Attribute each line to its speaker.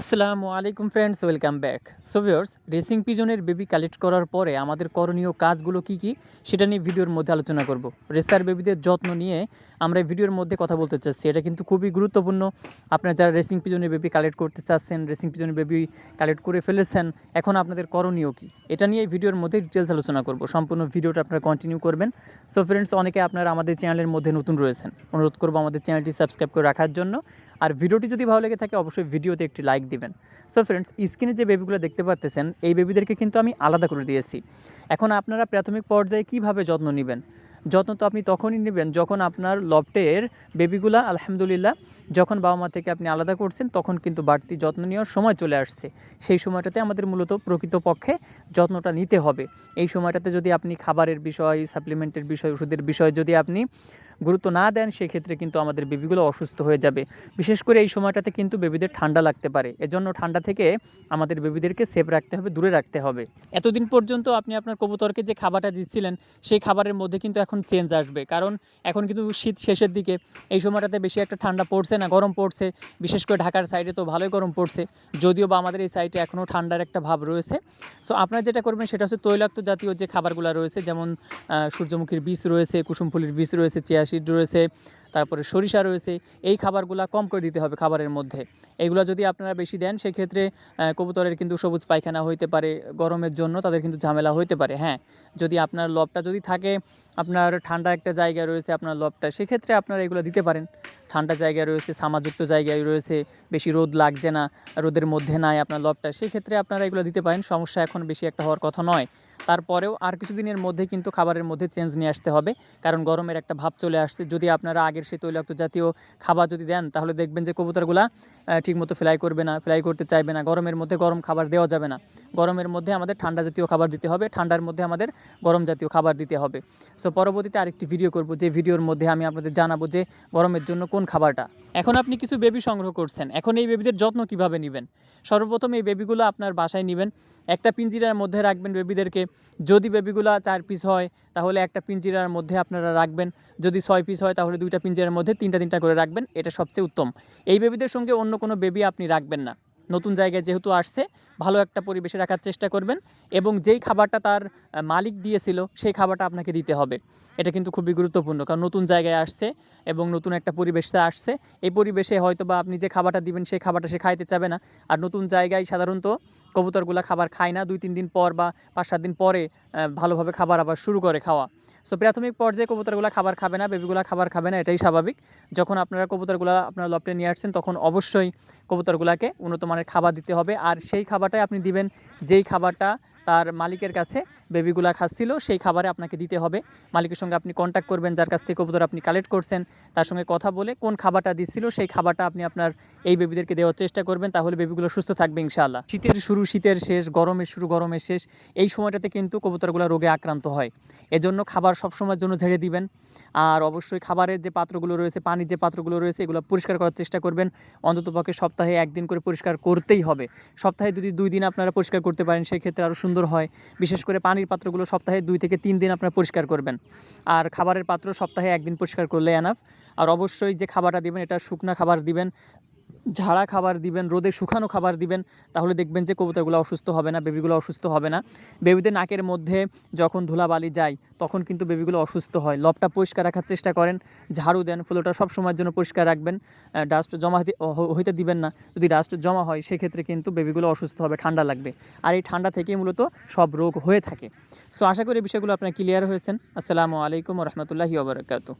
Speaker 1: আসসালামু আলাইকুম friends welcome back so viewers racing পিজনের baby collect করার পরে আমাদের করণীয় কাজগুলো কি কি, সেটা নিয়ে ভিডিওর মধ্যে আলোচনা করব। রেসার বেবিদের যত্ন নিয়ে আমরা ভিডিওর মধ্যে কথা বলতে চাচ্ছি। এটা কিন্তু খুবই গুরুত্বপূর্ণ। আপনারা যারা রেসিং পিজনের বেবি কালেক্ট করতে চাচ্ছেন রেসিং পিজনের বেবি কালেক্ট করে ফেলেছেন, এখন আপনাদের করণীয় কি? এটা নিয়ে ভিডিওর মধ্যে ডিটেলস আলোচনা করব। সম্পূর্ণ ভিডিওটা আপনারা কন্টিনিউ করবেন। সো ফ্রেন্ডস অনেকে আপনারা আমাদের চ্যানেলের মধ্যে নতুন রয়েছেন। অনুরোধ করব আমাদের চ্যানেলটি সাবস্ক্রাইব করে রাখার জন্য। আর ভিডিওটি যদি ভালো লেগে থাকে, অবশ্যই ভিডিওতে একটি লাইক দিবেন। সো ফ্রেন্ডস স্ক্রিনে যে বেবিগুলো দেখতে পারতেছেন, এই বেবিদেরকে কিন্তু আমি আলাদা করে দিয়েছি। এখন আপনারা প্রাথমিক পর্যায়ে কীভাবে যত্ন নেবেন? যত্ন তো আপনি তখনই নেবেন যখন আপনার লফটের বেবিগুলা আলহামদুলিল্লাহ, যখন বাবা মা থেকে আপনি আলাদা করছেন, তখন কিন্তু বাড়তি যত্ন নেওয়ার সময় চলে আসছে। সেই সময়টাতে আমাদের মূলত প্রকৃতপক্ষে যত্নটা নিতে হবে। এই সময়টাতে যদি আপনি খাবারের বিষয় সাপ্লিমেন্টের বিষয়, ওষুধের বিষয় যদি আপনি গুরুত্ব না দেন সেক্ষেত্রে কিন্তু আমাদের বেবিগুলো অসুস্থ হয়ে যাবে। বিশেষ করে এই সময়টাতে কিন্তু বেবিদের ঠান্ডা লাগতে পারে। এজন্য ঠান্ডা থেকে আমাদের বেবিদেরকে সেফ রাখতে হবে, দূরে রাখতে হবে। এতদিন পর্যন্ত আপনি আপনার কবুতরকে যে খাবারটা দিচ্ছিলেন, সেই খাবারের মধ্যে কিন্তু এখন চেঞ্জ আসবে। কারণ এখন কিন্তু শীত শেষের দিকে। এই সময়টাতে বেশি একটা ঠান্ডা পড়ছে না, গরম পড়ছে। বিশেষ করে ঢাকার সাইডে তো ভালোই গরম পড়ছে। যদিও বা আমাদের এই সাইডে এখনও ঠান্ডার একটা ভাব রয়েছে। সো আপনারা যেটা করবেন সেটা হচ্ছে তৈলাক্ত জাতীয় যে খাবারগুলো রয়েছে, যেমন সূর্যমুখীর বীজ রয়েছে কুসুম ফুলের বীজ রয়েছে চিয়াশিড রয়েছে, তারপরে সরিষা রয়েছে, এই খাবারগুলো কম করে দিতে হবে খাবারের মধ্যে। এইগুলো যদি আপনারা বেশি দেন, সেক্ষেত্রে কবুতরের কিন্তু সবুজ পায়খানা হইতে পারে, গরমের জন্য তাদের কিন্তু ঝামেলা হইতে পারে হ্যাঁ। যদি আপনার লবটা যদি থাকে, আপনার ঠান্ডা একটা জায়গা রয়েছে আপনার লবটা, সেক্ষেত্রে আপনারা এগুলো দিতে পারেন। ঠান্ডা জায়গা রয়েছে, সামাযুক্ত জায়গায় রয়েছে, বেশি রোদ লাগছে না, রোদের মধ্যে নাই আপনার লবটা, সেক্ষেত্রে আপনারা এগুলো দিতে পারেন, সমস্যা এখন বেশি একটা হওয়ার কথা নয়। তারপরেও আর কিছু দিনের মধ্যে কিন্তু খাবারের মধ্যে চেঞ্জ নিয়ে আসতে হবে। কারণ গরমের একটা ভাব চলে আসছে। যদি আপনারা আগের সেই তৈলাক্ত জাতীয় খাবার যদি দেন, তাহলে দেখবেন যে কবুতরগুলা ঠিকমতো ফ্লাই করবে না ফ্লাই করতে চাইবে না। গরমের মধ্যে গরম খাবার দেওয়া যাবে না। গরমের মধ্যে আমাদের ঠান্ডা জাতীয় খাবার দিতে হবে, ঠান্ডার মধ্যে আমাদের গরম জাতীয় খাবার দিতে হবে। সো পরবর্তীতে আরেকটি ভিডিও করব, যে ভিডিওর মধ্যে আমি আপনাদের জানাব যে গরমের জন্য কোন খাবারটা। এখন আপনি কিছু বেবি সংগ্রহ করছেন। এখন এই বেবিদের যত্ন কীভাবে নেবেন? সর্বপ্রথম এই বেবিগুলো আপনার বাসায় নেবেন। একটা পিঞ্জিরার মধ্যে রাখবেন বেবিদেরকে যদি বেবিগুলো চার পিস হয়, তাহলে একটা পিঞ্জিরার মধ্যে আপনারা রাখবেন। যদি ছয় পিস হয়, তাহলে দুইটা পিঞ্জিরার মধ্যে তিনটা তিনটা করে রাখবেন। এটা সবচেয়ে উত্তম। এই বেবিদের সঙ্গে অন্য কোনো বেবি আপনি রাখবেন না। নতুন জায়গায় যেহেতু আসছে, ভালো একটা পরিবেশে রাখার চেষ্টা করবেন এবং যেই খাবারটা তার মালিক দিয়েছিল সেই খাবারটা আপনাকে দিতে হবে। এটা কিন্তু খুবই গুরুত্বপূর্ণ কারণ নতুন জায়গায় আসছে এবং নতুন একটা পরিবেশে আসছে। এই পরিবেশে হয়তো বা আপনি যে খাবারটা দিবেন সেই খাবারটা সে খাইতে চাবে না। আর নতুন জায়গায় সাধারণত কবুতরগুলো খাবার খায় না। দুই, তিন দিন পর বা পাঁচ, সাত দিন পরে ভালোভাবে খাবার আবার শুরু করে খাওয়া। সো প্রাথমিক পর্যায়ে কবুতরগুলো খাবার খাবে না বেবিগুলো খাবার খাবে না, এটাই স্বাভাবিক। যখন আপনারা কবুতরগুলো আপনার লপটে নিয়ে আসছেন, তখন অবশ্যই কবুতরগুলোকে উন্নত মানের খাবার দিতে হবে। আর সেই খাবারটাই আপনি দিবেন, যেই খাবারটা তার মালিকের কাছে বেবিগুলা খাচ্ছিল, সেই খাবারে আপনাকে দিতে হবে। মালিকের সঙ্গে আপনি কন্ট্যাক্ট করবেন, যার কাছ থেকে কবুতর আপনি কালেক্ট করছেন, তার সঙ্গে কথা বলে কোন খাবারটা দিচ্ছিল, সেই খাবারটা আপনি আপনার এই বেবিদেরকে দেওয়ার চেষ্টা করবেন, তাহলে বেবিগুলো সুস্থ থাকবে ইনশাআল্লাহ। শীতের শুরু, শীতের শেষ, গরমের শুরু, গরমের শেষ, এই সময়টাতে কিন্তু কবুতরগুলো রোগে আক্রান্ত হয়। এজন্য খাবার সবসময়ের জন্য ঝেড়ে দিবেন। আর অবশ্যই খাবারের যে পাত্রগুলো রয়েছে, পানির যে পাত্রগুলো রয়েছে, এগুলো পরিষ্কার করার চেষ্টা করবেন। অন্ততপক্ষে সপ্তাহে একদিন করে পরিষ্কার করতেই হবে। সপ্তাহে যদি দুই দিন আপনারা পরিষ্কার করতে পারেন সেই ক্ষেত্রে আরও সুন্দর হয়। বিশেষ করে পানির পাত্রগুলো সপ্তাহে দুই থেকে তিন দিন আপনারা পরিষ্কার করবেন। আর খাবারের পাত্র সপ্তাহে একদিন পরিষ্কার করলে এনাফ আর অবশ্যই যে খাবারটা দিবেন, এটা শুকনা খাবার দিবেন। ঝাড়া খাবার দিবেন, রোদে শুকানো খাবার দিবেন, তাহলে দেখবেন যে কবুতরগুলো অসুস্থ হবে না, বেবিগুলো অসুস্থ হবে না। বেবিদের নাকের মধ্যে যখন ধুলাবালি যায়, তখন কিন্তু বেবিগুলো অসুস্থ হয়। লবটা পরিষ্কার রাখার চেষ্টা করেন, ঝাড়ু দেন, ফ্লোটা সব সময়ের জন্য পরিষ্কার রাখবেন ডাস্ট জমা হইতে দিবেন না। যদি ডাস্ট জমা হয়, সেক্ষেত্রে কিন্তু বেবিগুলো অসুস্থ হবে, ঠান্ডা লাগবে। আর এই ঠান্ডা থেকেই মূলত সব রোগ হয়ে থাকে। সো আশা করি বিষয়গুলো আপনার ক্লিয়ার হয়েছেন। আসসালামু আলাইকুম রহমতুল্লাহি ওবরাকাতু